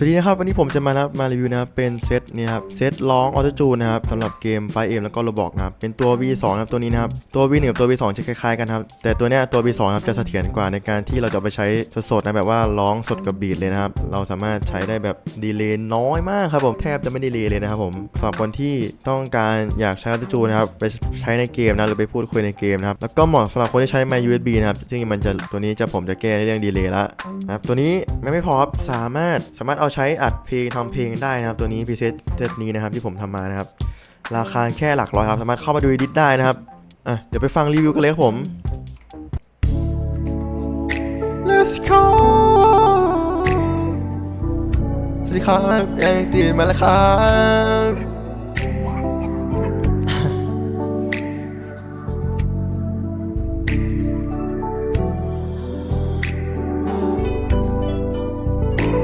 สวัสดีนะครับวันนี้ผมจะมานับมารีวิวนะครับเป็นเซตนี่ครับเซตร้องออโตจูนนะครับสำหรับเกมไฟเอ็มแล้วก็โรบอกนะครับเป็นตัว V2 นะครับตัวนี้นะครับตัว V1 กับตัว V2 จะคล้ายๆกันครับแต่ตัวเนี้ยตัว V2 นะครับจะเสถียรกว่าในการที่เราจะไปใช้สดๆนะแบบว่าร้องสดกับบีทเลยนะครับเราสามารถใช้ได้แบบดีเลย์น้อยมากครับผมแทบจะไม่ดีเลย์เลยนะครับผมสำหรับคนที่ต้องการอยากใช้ออโตจูนนะครับไปใช้ในเกมนะหรือไปพูดคุยในเกมนะครับแล้วก็เหมาะสำหรับคนที่ใช้ไมค์ USB นะครับซึ่งมันจะตัวนี้จะผมจะแก้ในเรื่องดีเลย์ละนะครับตัวนี้ไม่พอครับสามารถสามารถเอาใช้อัดเพลงทำเพลงได้นะครับตัวนี้พรีเซตเซตนี้นะครับที่ผมทำมานะครับ ราคาแค่หลักร้อยครับ สามารถเข้ามาดูดิสได้นะครับอะเดี๋ยวไปฟังรีวิวกันเลยครับผม Let's go สวัสดีครับแองตีนมาแล้วครับ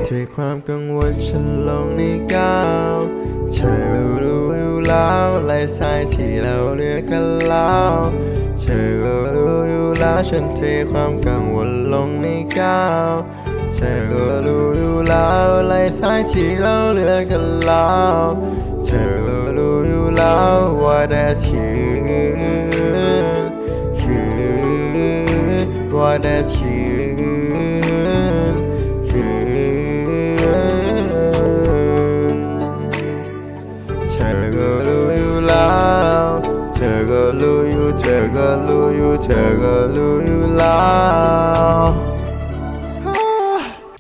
เทความกังวลฉันลงในก้าวเธอรู้อยู่แล้วลายสายที่เราเลือกกันแล้วเธอรู้อยู่แล้วฉันเทความกังวลลงในก้าวเธอรู้อยู่แล้วลายสายที่เราเลือกกันแล้วเธอรู้อยู่แล้วว่าแต่ชื่อคือว่าแต่ชื่อ อ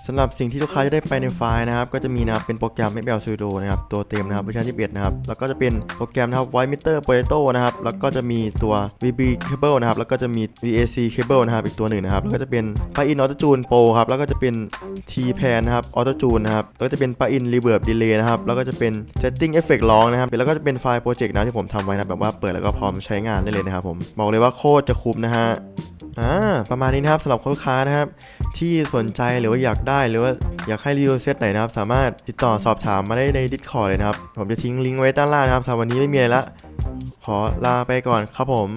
สำหรับสิ่งที่ลูกค้าจะได้ไปในไฟล์นะครับ ก็จะมีนะครับเป็นโปรแกรม Excel Studio นะครับตัวเต็มนะครับเวอร์ชัน21นะครับแล้วก็จะเป็นโปรแกรมนะครับ White Meter Potato นะครับแล้วก็จะมีตัว VB Cable นะครับแล้วก็จะมี VAC Cable นะครับอีกตัวหนึ่งนะครับแล้วก็จะเป็น Plugin Auto Tune Pro ครับแล้วก็จะเป็น T Pan นะครับ Auto Tune นะครับแล้วก็จะเป็น Plugin Reverb Delay นะครับแล้วก็จะเป็น Setting Effect ร้องนะครับแล้วก็จะเป็นไฟล์โปรเจกต์นะที่ผมทำไว้นะแบบว่าเปิดแล้วก็พร้อมใช้งานได้เลยนะครับผมบอกเลยว่าโคตรจะคุ้มนะฮะ อ่าประมาณนี้นะครับสำหรับลูกค้านะครับ ที่สนใจหรือว่าอยากได้หรือว่าอยากให้รีวิวเซตไหนนะครับ สามารถติดต่อสอบถามมาได้ใน Discord เลยนะครับ ผมจะทิ้งลิงก์ไว้ด้านล่างนะครับสำหรับวันนี้ไม่มีอะไรละ ขอลาไปก่อนครับผม